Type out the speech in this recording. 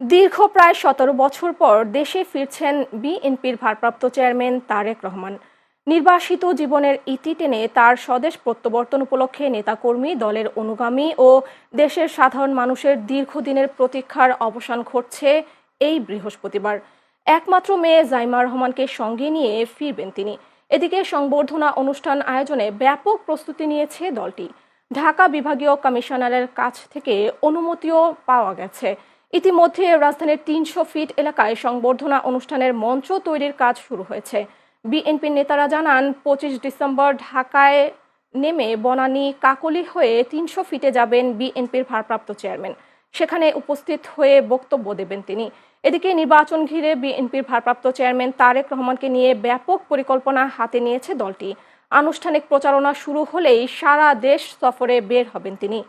দীর্ঘ প্রায় সতেরো বছর পর দেশে ফিরছেন বিএনপির ভারপ্রাপ্ত চেয়ারম্যান তারেক রহমান। নির্বাসিত জীবনের ইতি টেনে তার স্বদেশ প্রত্যাবর্তন উপলক্ষে নেতাকর্মী, দলের অনুগামী ও দেশের সাধারণ মানুষের দীর্ঘদিনের প্রতীক্ষার অবসান ঘটছে এই বৃহস্পতিবার। একমাত্র মেয়ে জাইমা রহমানকে সঙ্গে নিয়ে ফিরবেন তিনি। এদিকে সংবর্ধনা অনুষ্ঠান আয়োজনে ব্যাপক প্রস্তুতি নিয়েছে দলটি। ঢাকা বিভাগীয় কমিশনারের কাছ থেকে অনুমতিও পাওয়া গেছে। ইতিমধ্যে রাজধানীর তিনশো ফিট এলাকায় সংবর্ধনা অনুষ্ঠানের মঞ্চ তৈরির কাজ শুরু হয়েছে। বিএনপির নেতারা জানান, পঁচিশ ডিসেম্বর ঢাকায় নেমে বনানী কাকলি হয়ে তিনশো ফিটে যাবেন বিএনপির ভারপ্রাপ্ত চেয়ারম্যান। সেখানে উপস্থিত হয়ে বক্তব্য দেবেন তিনি। এদিকে নির্বাচন ঘিরে বিএনপির ভারপ্রাপ্ত চেয়ারম্যান তারেক রহমানকে নিয়ে ব্যাপক পরিকল্পনা হাতে নিয়েছে দলটি। আনুষ্ঠানিক প্রচারণা শুরু হলেই সারা দেশ সফরে বের হবেন তিনি।